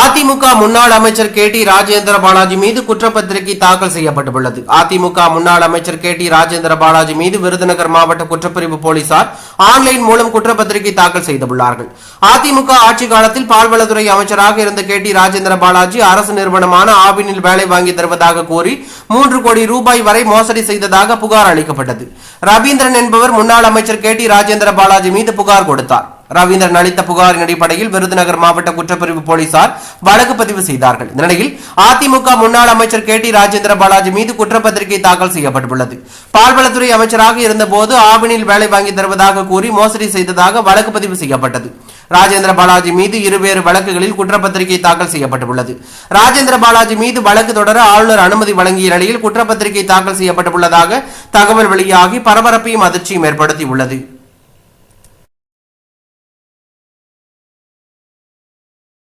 அதிமுக முன்னாள் அமைச்சர் K D Rajendra Balaji மீது குற்றப்பத்திரிகை தாக்கல் செய்யப்பட்டுள்ளது. அதிமுக முன்னாள் அமைச்சர் கே டி ராஜேந்திர பாலாஜி மீது விருதுநகர் மாவட்ட குற்றப்பிரிவு போலீசார் ஆன்லைன் மூலம் குற்றப்பத்திரிகை தாக்கல் செய்துள்ளார்கள். அதிமுக ஆட்சி காலத்தில் பால்வளத்துறை அமைச்சராக இருந்த கே டி ராஜேந்திர பாலாஜி அரசு நிறுவனமான ஆவினில் வேலை வாங்கி தருவதாக கூறி மூன்று கோடி ரூபாய் வரை மோசடி செய்ததாக புகார் அளிக்கப்பட்டது. ரவீந்திரன் என்பவர் முன்னாள் அமைச்சர் கே டி ராஜேந்திர பாலாஜி மீது புகார் கொடுத்தார். ரவீந்திரன் அளித்த புகாரின் அடிப்படையில் விருதுநகர் மாவட்ட குற்றப்பிரிவு போலீசார் வழக்கு பதிவு செய்தார்கள். இந்த நிலையில் அதிமுக முன்னாள் அமைச்சர் கே டி ராஜேந்திர பாலாஜி மீது குற்றப்பத்திரிகை தாக்கல் செய்யப்பட்டுள்ளது. பால்வளத்துறை அமைச்சராக இருந்தபோது ஆவினில் வேலை வாங்கி தருவதாக கூறி மோசடி செய்ததாக வழக்கு பதிவு செய்யப்பட்டது. ராஜேந்திர பாலாஜி மீது இருவேறு வழக்குகளில் குற்றப்பத்திரிகை தாக்கல் செய்யப்பட்டுள்ளது. ராஜேந்திர பாலாஜி மீது வழக்கு தொடர ஆளுநர் அனுமதி வழங்கிய நிலையில் குற்றப்பத்திரிகை தாக்கல் செய்யப்பட்டுள்ளதாக தகவல் வெளியாகி பரபரப்பையும் அதிர்ச்சியும் ஏற்படுத்தியுள்ளது.